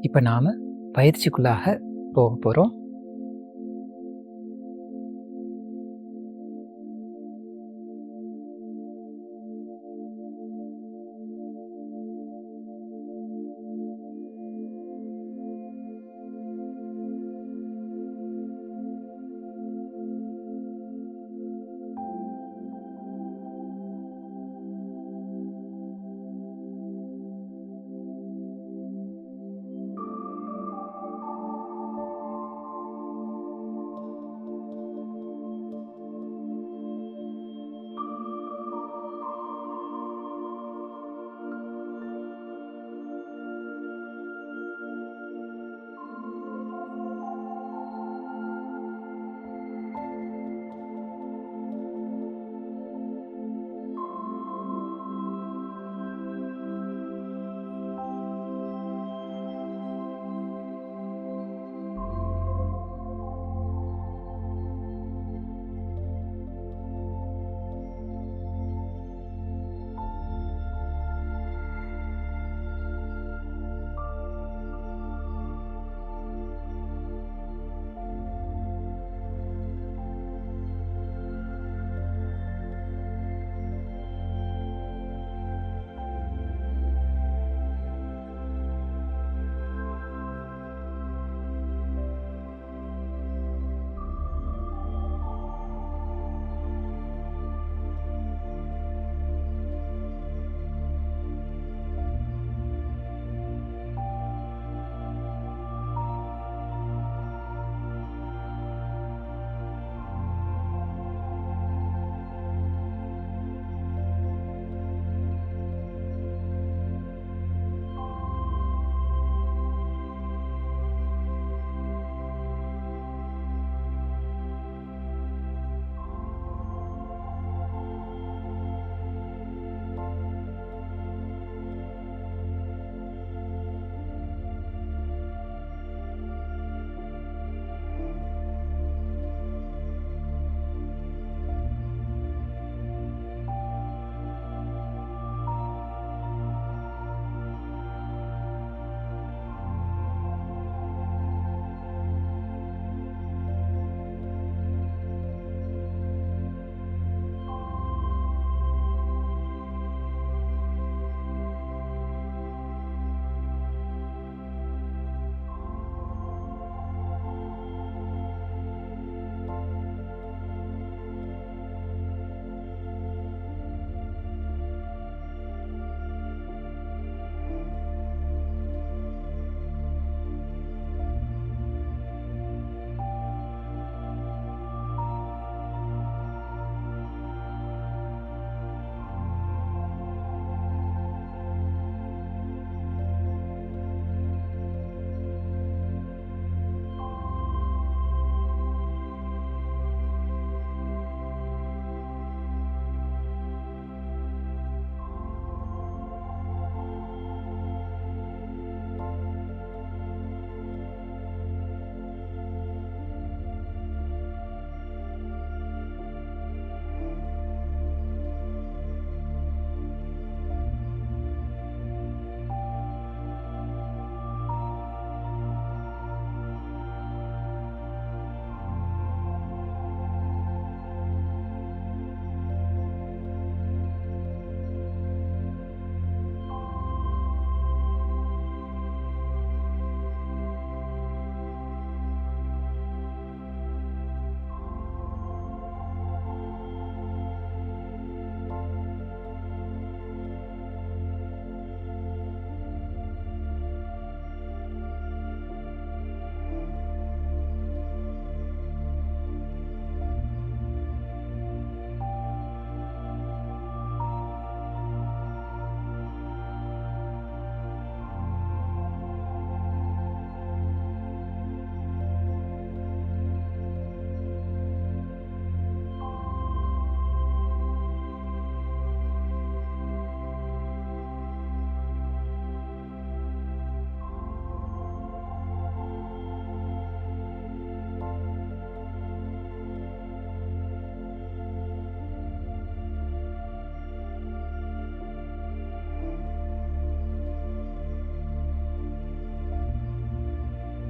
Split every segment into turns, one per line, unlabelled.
இப்போ நாம் பயிற்சிக்குள்ளாக போக போகிறோம்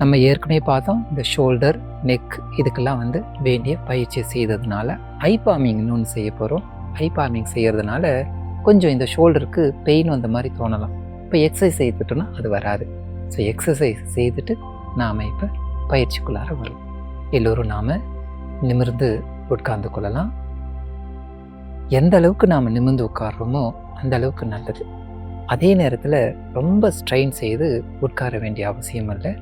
நம்ம ஏற்கனவே பார்த்தோம் இந்த ஷோல்டர் நெக் இதுக்கெல்லாம் வந்து வேண்டிய பயிற்சி செய்ததுனால ஐபாமிங்னு ஒன்று செய்ய போகிறோம் ஐபாமிங் செய்கிறதுனால கொஞ்சம் இந்த ஷோல்டருக்கு பெயின் வந்த மாதிரி தோணலாம். இப்போ எக்ஸசைஸ் செய்துட்டோன்னா அது வராது. ஸோ எக்ஸசைஸ் செய்துட்டு நாம் இப்போ பயிற்சிக்குள்ளார வரும் எல்லோரும் நாம் நிமிர்ந்து உட்கார்ந்து கொள்ளலாம். எந்த அளவுக்கு நாம் நிமிர்ந்து உட்காடுறோமோ அந்த அளவுக்கு நல்லது. அதே நேரத்தில் ரொம்ப ஸ்ட்ரெயின் செய்து உட்கார வேண்டிய அவசியம் இல்லை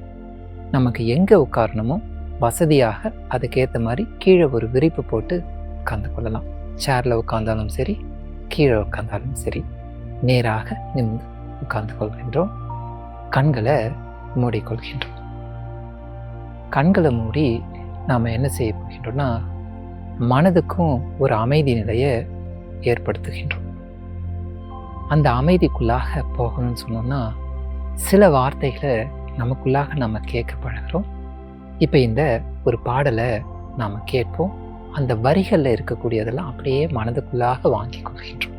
நமக்கு எங்கே உட்காரணுமோ வசதியாக அதுக்கேற்ற மாதிரி கீழே ஒரு விரிப்பு போட்டு உட்காந்து கொள்ளலாம். சேரில் உட்காந்தாலும் சரி கீழே உட்காந்தாலும் சரி நேராக நிமிந்து உட்கார்ந்து கொள்கின்றோம். கண்களை மூடிக்கொள்கின்றோம். கண்களை மூடி நாம் என்ன செய்ய போகின்றோம்னா மனதுக்கும் ஒரு அமைதி நிலையை ஏற்படுத்துகின்றோம். அந்த அமைதிக்குள்ளாக போகணும்னு சொன்னோம்னா சில வார்த்தைகளை நமக்குள்ளாக நம்ம கேட்க பழகிறோம் இப்போ இந்த ஒரு பாடலை நாம் கேட்போம். அந்த வரிகளில் இருக்கக்கூடியதெல்லாம் அப்படியே மனதுக்குள்ளாக வாங்கி கொள்கின்றோம்.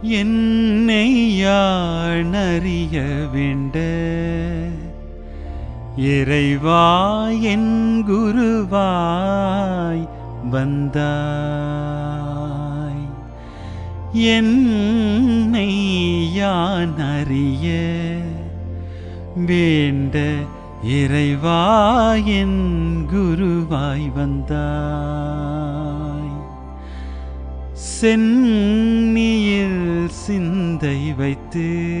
என்னை யானறிய வேண்ட இறைவா என் குருவாய் வந்தாய். என்னை யான் அறிய? வேண்ட இறைவா என் குருவாய் வந்தாய். சென்னியில் சிந்தை வைத்து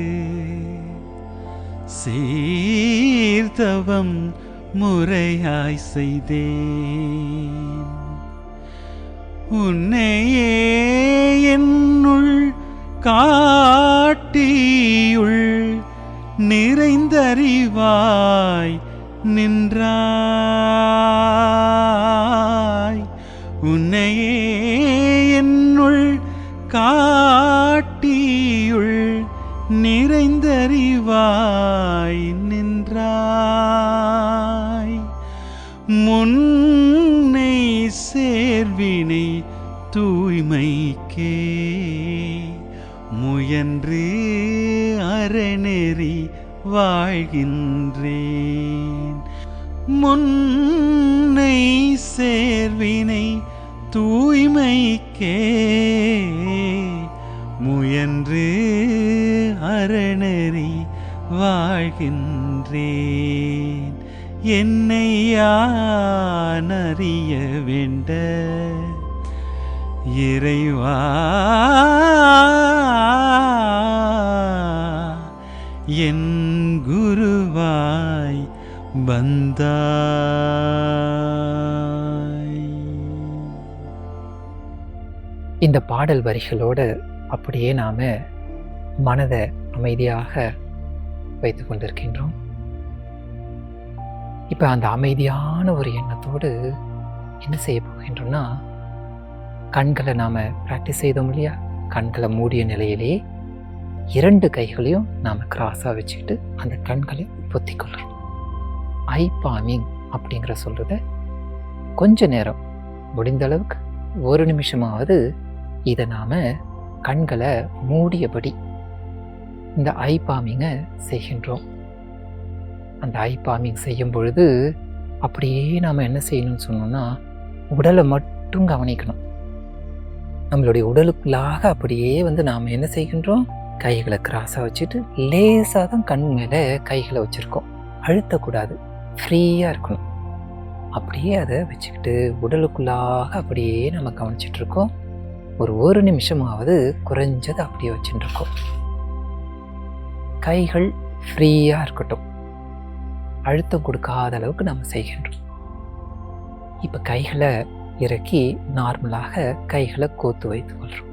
சீர்தவம் முறையாய் செய்தேன். உன்னையே என்னுள் காட்டியுள் நிறைந்தறிவாய் நின்றாய். உன்னையே என்னுள் காட்டியுள் நிறைந்தறிவாய் உரிமைக்கே முயன்று அறநெறி வாழ்கின்றேன். முன்னை சேர்வினை தூய்மைக்கே முயன்று அறநெறி வாழ்கின்றேன். என்னை யான் அறிய வேண்ட இறைவா. என் குருவாய் வந்தாய்.
இந்த பாடல் வரிகளோடு அப்படியே நாம் மனதை அமைதியாக வைத்து கொண்டிருக்கின்றோம். இப்போ அந்த அமைதியான ஒரு எண்ணத்தோடு என்ன செய்ய போகின்றோம்னா கண்களை நாம் ப்ராக்டிஸ் செய்தோம் இல்லையா? கண்களை மூடிய நிலையிலே இரண்டு கைகளையும் நாம் கிராஸாக வச்சுக்கிட்டு அந்த கண்களை பொத்திக்கொள்கிறோம் ஐ பாமிங் அப்படிங்கிற சொல்கிறத கொஞ்ச நேரம் முடிந்த அளவுக்கு ஒரு நிமிஷமாவது இதை நாம் கண்களை மூடியபடி இந்த ஐ பாமிங்கை செய்கின்றோம். அந்த ஐ பாமிங் செய்யும் பொழுது அப்படியே நாம் என்ன செய்யணும்னு சொன்னோம்னா உடலை மட்டும் கவனிக்கணும். நம்மளுடைய உடலுக்குள்ளாக அப்படியே வந்து நாம் என்ன செய்கின்றோம்? கைகளை கிராஸாக வச்சுட்டு லேசாக தான் கண் மேலே கைகளை வச்சுருக்கோம். அழுத்தக்கூடாது. ஃப்ரீயாக இருக்கணும். அப்படியே அதை வச்சுக்கிட்டு உடலுக்குள்ளாக அப்படியே நம்ம கவனிச்சிட்ருக்கோம். ஒரு ஒரு நிமிஷமாவது குறைஞ்சது அப்படியே வச்சுட்டுருக்கோம். கைகள் ஃப்ரீயாக இருக்கட்டும். அழுத்தம் கொடுக்காத அளவுக்கு நம்ம செய்கின்றோம். இப்போ கைகளை இறக்கி நார்மலாக கைகளை கோத்து வைத்துக் கொள்கிறோம்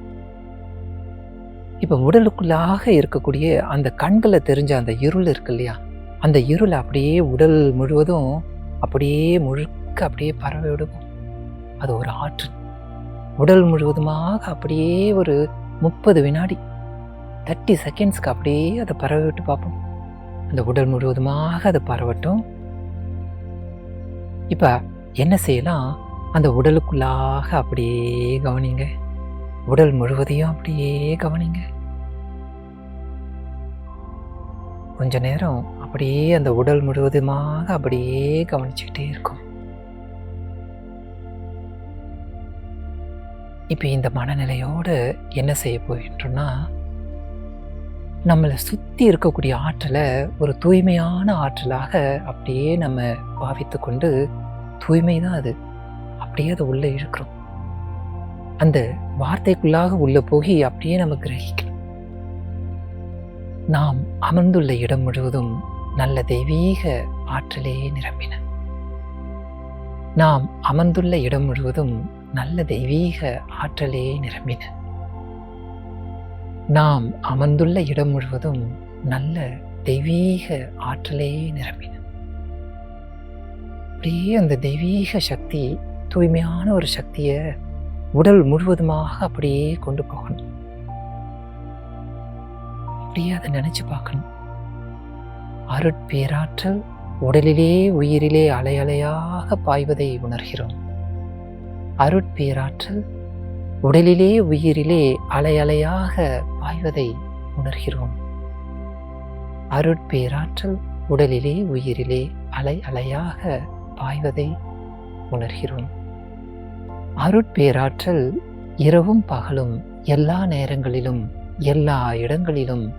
இப்போ உடலுக்குள்ளாக இருக்கக்கூடிய அந்த கண்களை தெரிஞ்ச அந்த இருள் இருக்கு இல்லையா? அந்த இருளை அப்படியே உடல் முழுவதும் அப்படியே முழுக்க அப்படியே பரவி விடுவோம். அது ஒரு ஆற்று உடல் முழுவதுமாக அப்படியே ஒரு முப்பது வினாடி தேர்ட்டி செகண்ட்ஸ்க்கு அப்படியே அதை பரவி விட்டு பார்ப்போம். அந்த உடல் முழுவதுமாக அது பரவட்டும். இப்போ என்ன செய்யலாம்? அந்த உடலுக்குள்ளாக அப்படியே கவனிங்க. உடல் முழுவதையும் அப்படியே கவனிங்க. கொஞ்ச நேரம் அப்படியே அந்த உடல் முழுவதுமாக அப்படியே கவனிச்சுக்கிட்டே இருக்கும். இப்போ இந்த மனநிலையோடு என்ன செய்ய போகின்றோம்னா நம்மளை சுற்றி இருக்கக்கூடிய ஆற்றலை ஒரு தூய்மையான ஆற்றலாக அப்படியே நம்ம பாவித்து கொண்டு தூய்மை தான் அது. அப்படியே அதை உள்ளே இழுக்கிறோம் அந்த வார்த்தைக்குள்ளாக உள்ளே போய் அப்படியே நம்ம கிரகிக்கணும் நாம் அமர்ந்துள்ள இடம் முழுவதும் நல்ல தெய்வீக ஆற்றலே நிரம்பின. நாம் அமர்ந்துள்ள இடம் முழுவதும் நல்ல தெய்வீக ஆற்றலே நிரம்பின. நாம் அமர்ந்துள்ள இடம் முழுவதும் நல்ல தெய்வீக ஆற்றலே நிரம்பின. அப்படியே அந்த தெய்வீக சக்தி தூய்மையான ஒரு சக்தியை உடல் முழுவதுமாக அப்படியே கொண்டு போகணும். அப்படியே அதை நினைச்சு பார்க்கணும். அருட்பேராற்றல் உடலிலே உயிரிலே அலையலையாக பாய்வதை உணர்கிறோம். அருட்பேராற்றல் உடலிலே உயிரிலே அலை அலையாக பாய்வதை உணர்கிறோம். அருட்பேராற்றல் உடலிலே உயிரிலே அலை அலையாக பாய்வதை உணர்கிறோம். அருட்பேராற்றல் இரவும் பகலும் எல்லா நேரங்களிலும் எல்லா இடங்களிலும்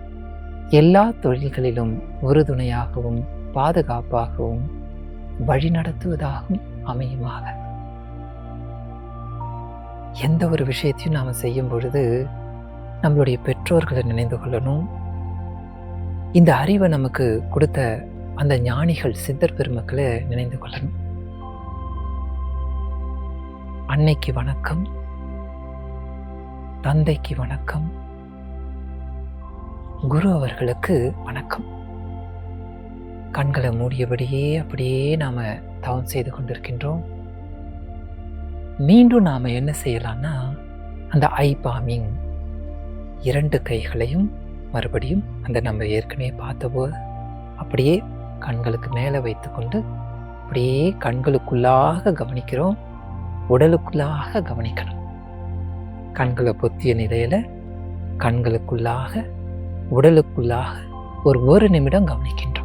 எல்லா தொழில்களிலும் உறுதுணையாகவும் பாதுகாப்பாகவும் வழிநடத்துவதாகவும் அமையுமாக. எந்த ஒரு விஷயத்தையும் நாம் செய்யும் பொழுது நம்மளுடைய பெற்றோர்களை நினைந்து கொள்ளணும். இந்த அறிவை நமக்கு கொடுத்த அந்த ஞானிகள் சித்தர் பெருமக்களை நினைந்து கொள்ளணும். அன்னைக்கு வணக்கம். தந்தைக்கு வணக்கம். குரு அவர்களுக்கு வணக்கம். கண்களை மூடியபடியே அப்படியே நாம் தவம் செய்து கொண்டிருக்கின்றோம். மீண்டும் நாம் என்ன செய்யலாம்னா அந்த ஐ பாமிங் இரண்டு கைகளையும் மறுபடியும் அந்த நம்ம ஏற்கனவே பார்த்தபோது அப்படியே கண்களுக்கு மேலே வைத்துக்கொண்டு அப்படியே கண்களுக்குள்ளாக கவனிக்கிறோம். உடலுக்குள்ளாக கவனிக்கணும். கண்களை பொத்திய நிலையில் கண்களுக்குள்ளாக உடலுக்குள்ளாக ஒரு ஒரு நிமிடம் கவனிக்கின்றோம்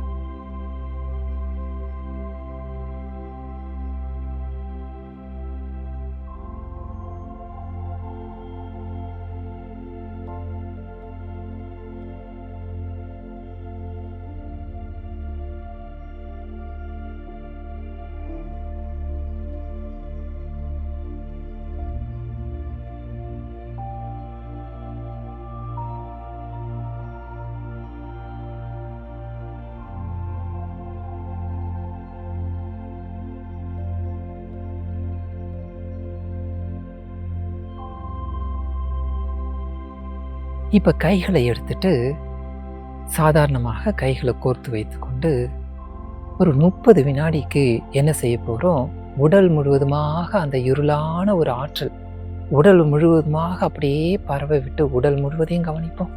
இப்போ கைகளை எடுத்துட்டு சாதாரணமாக கைகளை கோர்த்து வைத்துக்கொண்டு ஒரு முப்பது வினாடிக்கு என்ன செய்ய போகிறோம் உடல் முழுவதுமாக அந்த இருளான ஒரு ஆற்றல் உடல் முழுவதுமாக அப்படியே பறவை விட்டு உடல் முழுவதையும் கவனிப்போம்.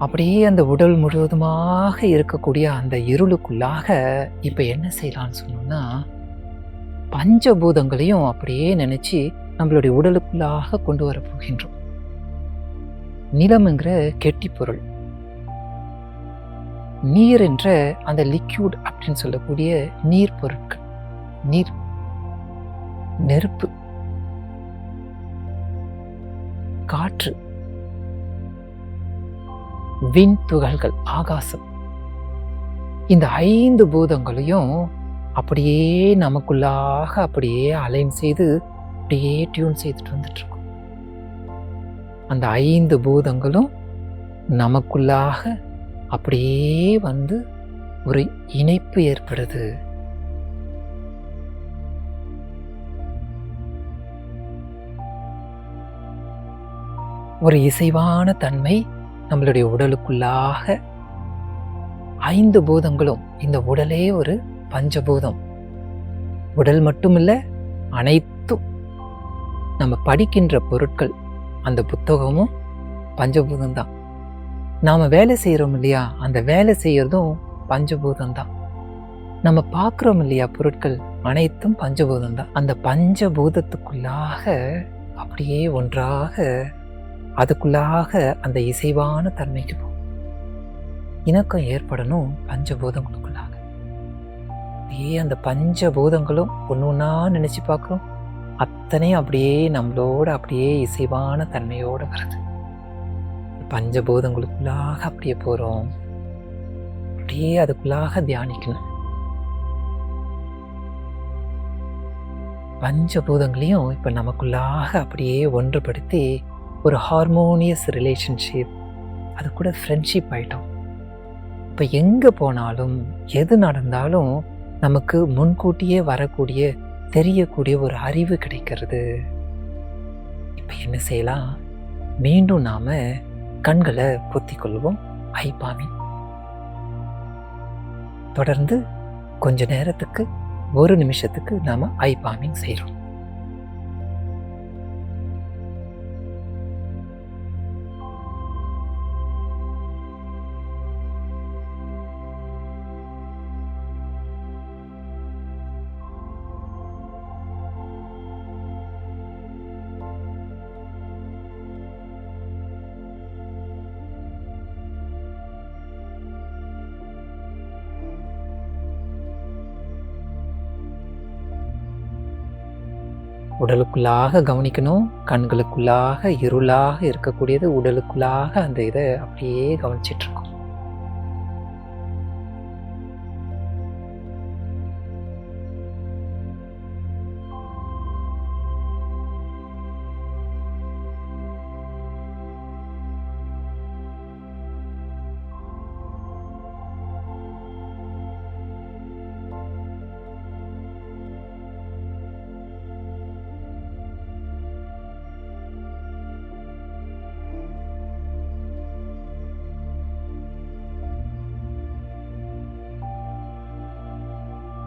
அப்படியே அந்த உடல் முழுவதுமாக இருக்கக்கூடிய அந்த இருளுக்குள்ளாக இப்போ என்ன செய்யலாம்னு சொன்னோம்னா பஞ்சபூதங்களையும் அப்படியே நினச்சி நம்மளுடைய உடலுக்குள்ளாக கொண்டு வர போகின்றோம். நிலம்ங்கிற கெட்டி பொருள். நீர் என்ற அந்த லிக்யூட் அப்படின்னு சொல்லக்கூடிய நீர் பொருட்கள். நீர். நெருப்பு. காற்று. விண் துகள்கள் ஆகாசம். இந்த ஐந்து பூதங்களையும் அப்படியே நமக்குள்ளாக அப்படியே அலைன் செய்து அப்படியே டியூன் செய்துட்டு வந்துட்டு இருக்கோம் அந்த ஐந்து பூதங்களும் நமக்குள்ளாக அப்படியே வந்து ஒரு இணைப்பு ஏற்படுது. ஒரு இசைவான தன்மை நம்மளுடைய உடலுக்குள்ளாக ஐந்து பூதங்களும் இந்த உடலே ஒரு பஞ்சபூதம். உடல் மட்டுமில்லை அனைத்தும் நம்ம படிக்கின்ற பொருட்கள் அந்த புத்தகமும் பஞ்சபூதம் தான் நாம் வேலை செய்கிறோம் இல்லையா? அந்த வேலை செய்கிறதும் பஞ்சபூதம் தான் நம்ம பார்க்குறோம் இல்லையா? பொருட்கள் அனைத்தும் பஞ்சபூதம் தான் அந்த பஞ்சபூதத்துக்குள்ளாக அப்படியே ஒன்றாக அதுக்குள்ளாக அந்த இசைவான தன்மைக்கு போகும் இணக்கம் ஏற்படணும் பஞ்சபூதங்களுக்குள்ளாக. அப்படியே அந்த பஞ்சபூதங்களும் ஒன்று ஒன்றா நினச்சி பார்க்குறோம். அத்தனையும் அப்படியே நம்மளோட அப்படியே இசைவான தன்மையோடு வருது. பஞ்சபூதங்களுக்குள்ளாக அப்படியே போகிறோம் அப்படியே அதுக்குள்ளாக தியானிக்கணும். பஞ்சபூதங்களையும் இப்போ நமக்குள்ளாக அப்படியே ஒன்றுபடுத்தி ஒரு ஹார்மோனியஸ் ரிலேஷன்ஷிப் அது கூட ஃப்ரெண்ட்ஷிப் ஆகிட்டோம் இப்போ எங்கே போனாலும் எது நடந்தாலும் நமக்கு முன்கூட்டியே வரக்கூடிய தெரியக்கூடிய ஒரு அறிவு கிடைக்கிறது. இப்போ என்ன செய்யலாம்? மீண்டும் நாம் கண்களை பொத்திக்கொள்வோம். ஐபாமி தொடர்ந்து கொஞ்ச நேரத்துக்கு ஒரு நிமிஷத்துக்கு நாம் ஐ பாமிங் செய்கிறோம் உடலுக்குள்ளாக கவனிக்கணும் கண்களுக்குள்ளாக இருளாக இருக்கக்கூடியது உடலுக்குள்ளாக அந்த இதை அப்படியே கவனிச்சிட்ருக்கோம்.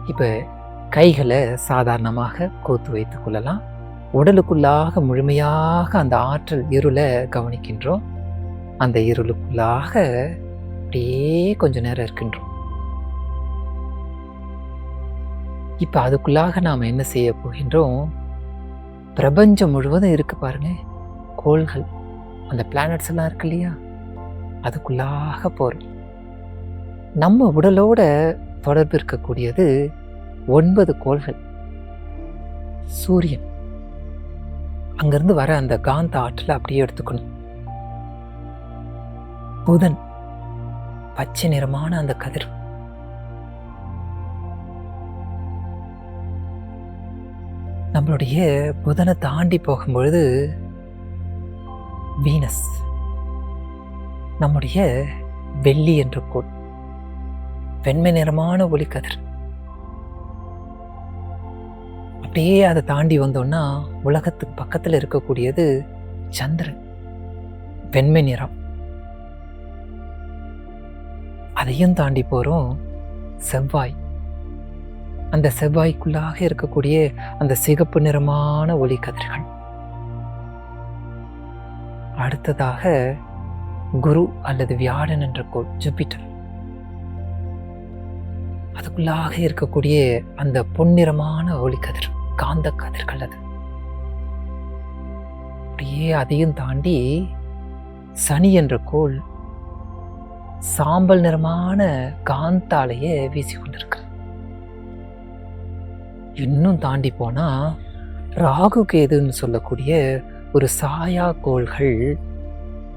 இப்போ கைகளை சாதாரணமாக கோத்து வைத்துக் கொள்ளலாம். உடலுக்குள்ளாக முழுமையாக அந்த ஆற்றல் இருளை கவனிக்கின்றோம். அந்த இருளுக்குள்ளாக அப்படியே கொஞ்ச நேரம் இருக்கின்றோம். இப்போ அதுக்குள்ளாக நாம் என்ன செய்ய போகின்றோம்? பிரபஞ்சம் முழுவதும் இருக்கு பாருங்க. கோள்கள் அந்த பிளானட்ஸ் எல்லாம் இருக்கு இல்லையா? அதுக்குள்ளாக போகிறோம் நம்ம உடலோட தொடர்பு இருக்கக்கூடியது ஒன்பது கோள்கள். சூரியன். அங்கிருந்து வர அந்த காந்த ஆற்றலை அப்படியே எடுத்துக்கணும். புதன். பச்சை நிறமான அந்த கதிர். நம்மளுடைய புதனை தாண்டி போகும்பொழுது வீனஸ். நம்முடைய வெள்ளி என்ற கோள். வெண்மை நிறமான ஒளிக்கதிர் அப்படியே அதை தாண்டி வந்தோம்னா உலகத்துக்கு பக்கத்தில் இருக்கக்கூடியது சந்திரன். வெண்மை நிறம். அதையும் தாண்டி போகிறோம் செவ்வாய். அந்த செவ்வாய்க்குள்ளாக இருக்கக்கூடிய அந்த சிகப்பு நிறமான ஒளிக்கதிர்கள் அடுத்ததாக குரு அல்லது வியாழன் என்ற கோள் ஜூபிட்டர். அதுக்குள்ளாக இருக்கக்கூடிய அந்த பொன்னிறமான ஒளிக்கதிர் காந்த கதிர்கள் அது. அப்படியே அதையும் தாண்டி சனி என்ற கோள் சாம்பல் நிறமான காந்தாலையே வீசி கொண்டிருக்கு. இன்னும் தாண்டி போனா ராகு கேதுன்னு சொல்லக்கூடிய ஒரு சாயா கோள்கள்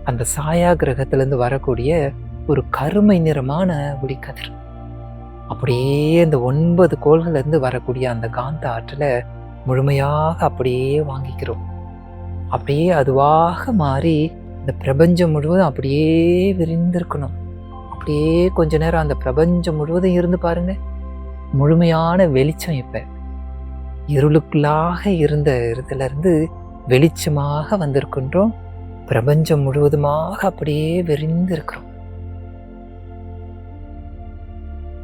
அந்த சாயா கிரகத்திலேருந்து வரக்கூடிய ஒரு கருமை நிறமான ஒளிக்கதிர் அப்படியே அந்த ஒன்பது கோள்கள்லேருந்து வரக்கூடிய அந்த காந்த ஆற்றலை முழுமையாக அப்படியே வாங்கிக்கிறோம். அப்படியே அதுவாக மாறி இந்த பிரபஞ்சம் முழுவதும் அப்படியே விரிந்திருக்கணும். அப்படியே கொஞ்ச நேரம் அந்த பிரபஞ்சம் முழுவதும் இருந்து பாருங்க. முழுமையான வெளிச்சம் இப்போ. இருளுக்குள்ளாக இருந்த இடத்துல இருந்து வெளிச்சமாக வந்திருக்கின்றோம். பிரபஞ்சம் முழுவதுமாக அப்படியே விரிந்திருக்கிறோம்.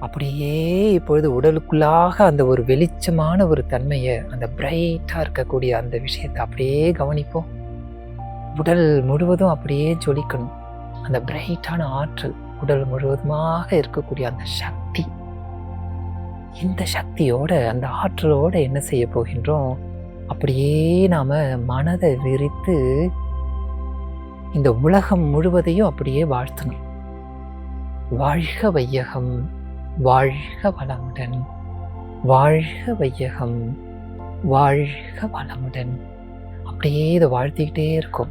அப்படியே இப்பொழுது உடலுக்குள்ளாக அந்த ஒரு வெளிச்சமான ஒரு தன்மையை அந்த பிரைட்டாக இருக்கக்கூடிய அந்த விஷயத்தை அப்படியே கவனிப்போம். உடல் முழுவதும் அப்படியே ஜொலிக்கணும். அந்த பிரைட்டான ஆற்றல் உடல் முழுவதுமாக இருக்கக்கூடிய அந்த சக்தி. இந்த சக்தியோட அந்த ஆற்றலோட என்ன செய்ய போகின்றோம்? அப்படியே நாம் மனதை விரித்து இந்த உலகம் முழுவதையும் அப்படியே வாழ்த்தணும். வாழ்க வையகம். வாழ்க வளமுடன் வாழ்க வையகம் வாழ்க வளமுடன். அப்படியே இதை வாழ்த்திக்கிட்டே இருக்கும்.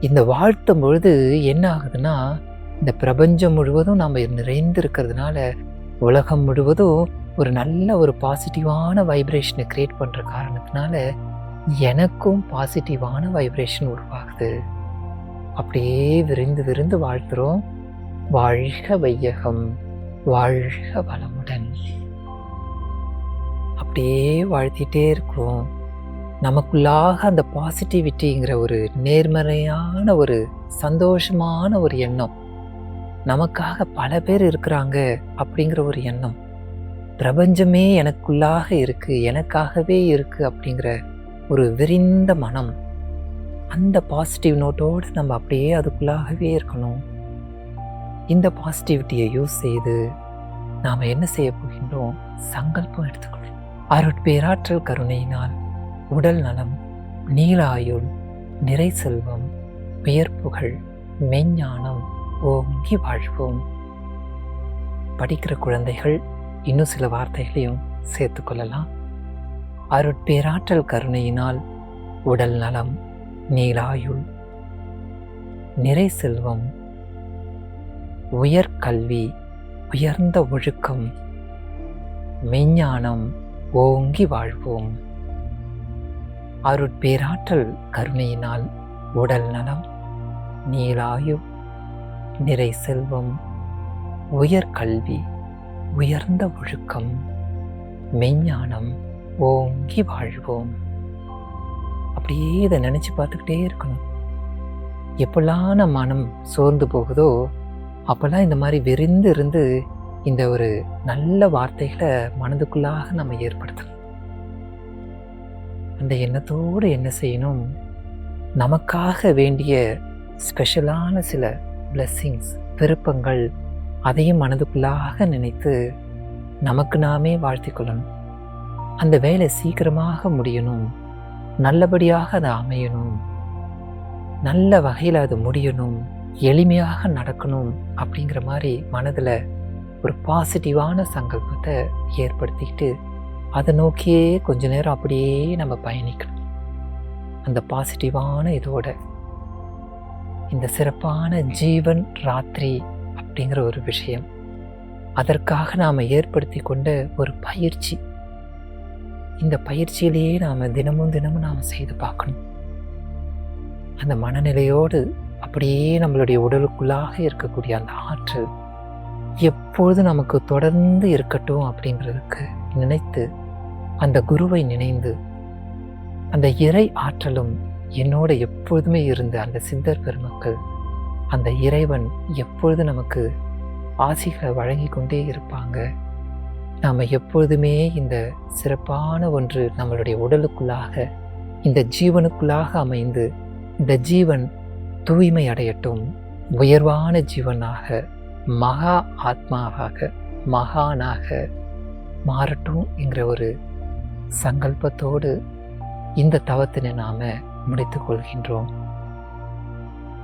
இந்த வாழ்த்தும் பொழுது என்ன ஆகுதுன்னா இந்த பிரபஞ்சம் முழுவதும் நம்ம நிறைந்து இருக்கிறதுனால உலகம் முழுவதும் ஒரு நல்ல ஒரு பாசிட்டிவான வைப்ரேஷனை கிரியேட் பண்ணுற காரணத்தினால எனக்கும் பாசிட்டிவான வைப்ரேஷன் உருவாகுது. அப்படியே விரிந்து விரிந்து வாழ்த்துறோம். வாழ்க வையகம். வாழ்க வளமுடன். அப்படியே வாழ்த்திட்டே இருக்கிறோம் நமக்குள்ளாக அந்த பாசிட்டிவிட்டிங்கிற ஒரு நேர்மறையான ஒரு சந்தோஷமான ஒரு எண்ணம். நமக்காக பல பேர் இருக்கிறாங்க அப்படிங்கிற ஒரு எண்ணம். பிரபஞ்சமே எனக்குள்ளாக இருக்குது எனக்காகவே இருக்குது அப்படிங்கிற ஒரு விரிந்த மனம். அந்த பாசிட்டிவ் நோட்டோடு நம்ம அப்படியே அதுக்குள்ளாகவே இருக்கணும். இந்த பாசிட்டிவிட்டியை யூஸ் செய்து நாம் என்ன செய்ய போகின்றோம்? சங்கல்பம் எடுத்துக்கொள்வோம். அருட்பேராற்றல் கருணையினால் உடல் நலம் நீலாயுள் நிறை செல்வம் உயர்ப்புகள் மெஞ்ஞானம் ஓங்கி வாழ்வோம். படிக்கிற குழந்தைகள் இன்னும் சில வார்த்தைகளையும் சேர்த்துக்கொள்ளலாம் அருட்பேராற்றல் கருணையினால் உடல் நலம் நீலாயுள் நிறை செல்வம் உயர்கல்வி உயர்ந்த ஒழுக்கம். மெஞ்ஞானம் ஓங்கி வாழ்வோம். அருட்பேராற்றல் கருணையினால் உடல் நலம் நீலாயு நிறை செல்வம். உயர்கல்வி உயர்ந்த ஒழுக்கம் மெஞ்ஞானம் ஓங்கி வாழ்வோம். அப்படியே இதை நினச்சி பார்த்துக்கிட்டே இருக்கணும். எப்பெல்லாம் நம்ம மனம் சோர்ந்து போகுதோ அப்போல்லாம் இந்த மாதிரி விரிந்து இருந்து இந்த ஒரு நல்ல வார்த்தைகளை மனதுக்குள்ளாக நம்ம ஏற்படுத்தணும். அந்த எண்ணத்தோடு என்ன செய்யணும்? நமக்காக வேண்டிய ஸ்பெஷலான சில பிளெஸ்ஸிங்ஸ் விருப்பங்கள் அதையும் மனதுக்குள்ளாக நினைத்து நமக்கு நாமே வாழ்த்திக்கொள்ளணும் அந்த வேலை சீக்கிரமாக முடியணும். நல்லபடியாக அது அமையணும். நல்ல வகையில் அது முடியணும். எளிமையாக நடக்கணும் அப்படிங்கிற மாதிரி மனதில் ஒரு பாசிட்டிவான சங்கல்பத்தை ஏற்படுத்திக்கிட்டு அதை நோக்கியே கொஞ்ச நேரம் அப்படியே நம்ம பயணிக்கணும். அந்த பாசிட்டிவான இதோட. இந்த சிறப்பான ஜீவன் ராத்திரி அப்படிங்கிற ஒரு விஷயம். அதற்காக நாம் ஏற்படுத்தி கொண்ட ஒரு பயிற்சி. இந்த பயிற்சியிலேயே நாம் தினமும் தினமும் நாம் செய்து பார்க்கணும். அந்த மனநிலையோடு அப்படியே நம்மளுடைய உடலுக்குள்ளாக இருக்கக்கூடிய அந்த ஆற்றல் எப்பொழுது நமக்கு தொடர்ந்து இருக்கட்டும் அப்படிங்கிறதுக்கு நினைத்து அந்த குருவை நினைந்து அந்த இறை ஆற்றலும் என்னோட எப்பொழுதுமே இருந்த அந்த சித்தர் பெருமக்கள் அந்த இறைவன் எப்பொழுது நமக்கு ஆசிகளை வழங்கி கொண்டே இருப்பாங்க. நாம் எப்பொழுதுமே இந்த சிறப்பான ஒன்று நம்மளுடைய உடலுக்குள்ளாக இந்த ஜீவனுக்குள்ளாக அமைந்து இந்த ஜீவன் தூய்மை அடையட்டும். உயர்வான ஜீவனாக மகா ஆத்மாவாக மகானாக மாறட்டும் என்கிற ஒரு சங்கல்பத்தோடு இந்த தவத்தினை நாம் முடித்து கொள்கின்றோம்.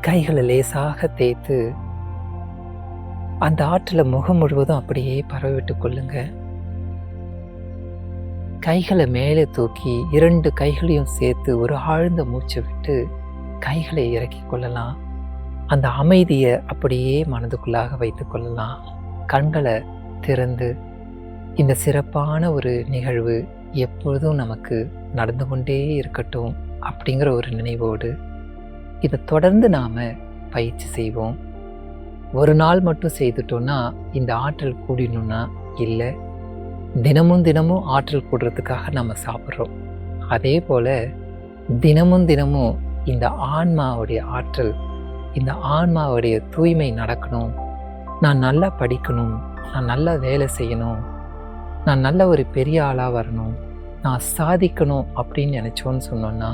கைகளை லேசாக தேய்த்து அந்த ஆற்றில் முகம் முழுவதும் அப்படியே பரவிவிட்டு கொள்ளுங்க. கைகளை மேலே தூக்கி இரண்டு கைகளையும் சேர்த்து ஒரு ஆழ்ந்த மூச்சை விட்டு கைகளை இறக்கி கொள்ளலாம். அந்த அமைதியை அப்படியே மனதுக்குள்ளாக வைத்து கொள்ளலாம். கண்களை திறந்து இந்த சிறப்பான ஒரு நிகழ்வு எப்பொழுதும் நமக்கு நடந்து கொண்டே இருக்கட்டும் அப்படிங்கிற ஒரு நினைவோடு இதை தொடர்ந்து நாம் பயிற்சி செய்வோம். ஒரு நாள் மட்டும் செய்துட்டோன்னா இந்த ஆற்றல் கூடிடணும்னா இல்லை. தினமும் தினமும் ஆற்றல் கூடுறதுக்காக நம்ம சாப்பிட்றோம். அதே போல் தினமும் தினமும் இந்த ஆன்மாவுடைய ஆற்றல் இந்த ஆன்மாவுடைய தூய்மை நடக்கணும். நான் நல்லா படிக்கணும் நான் நல்லா வேலை செய்யணும் நான் நல்ல ஒரு பெரிய ஆளாக வரணும் நான் சாதிக்கணும் அப்படின்னு நினச்சோன்னு சொன்னோன்னா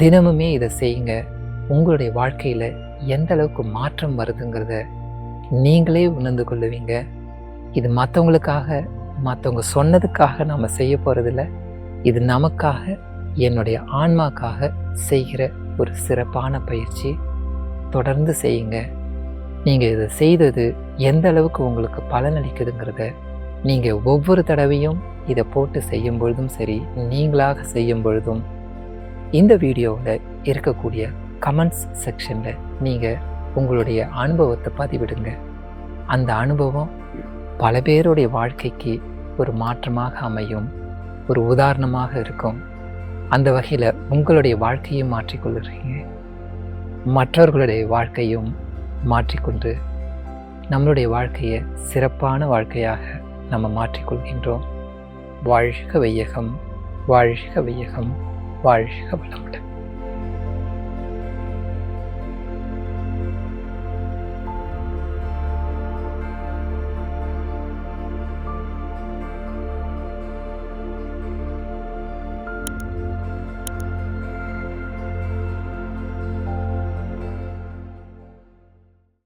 தினமுமே இதை செய்யுங்க. உங்களுடைய வாழ்க்கையில் எந்த அளவுக்கு மாற்றம் வருதுங்கிறத நீங்களே உணர்ந்து கொள்ளுவீங்க. இது மற்றவங்களுக்காக மற்றவங்க சொன்னதுக்காக நம்ம செய்ய போகிறதில்ல இது நமக்காக என்னுடைய ஆன்மாக்காக செய்கிற ஒரு சிறப்பான பயிற்சி. தொடர்ந்து செய்யுங்க. நீங்கள் இதை செய்தது எந்த அளவுக்கு உங்களுக்கு பலனளிக்குதுங்கிறத நீங்கள் ஒவ்வொரு தடவையும் இதை போட்டு செய்யும் பொழுதும் சரி நீங்களாக செய்யும் பொழுதும் இந்த வீடியோவில் இருக்கக்கூடிய கமெண்ட்ஸ் செக்ஷனில் நீங்கள் உங்களுடைய அனுபவத்தை பதிவிடுங்க. அந்த அனுபவம் பல பேருடைய வாழ்க்கைக்கு ஒரு மாற்றமாக அமையும் ஒரு உதாரணமாக இருக்கும். அந்த வகையில் உங்களுடைய வாழ்க்கையும் மாற்றிக்கொள்கிறீங்க. மற்றவர்களுடைய வாழ்க்கையும் மாற்றிக்கொண்டு நம்மளுடைய வாழ்க்கையை சிறப்பான வாழ்க்கையாக நம்ம மாற்றிக்கொள்கின்றோம். வாழ்க வையகம் வாழ்க வையகம் வாழ்க வளமுடன்.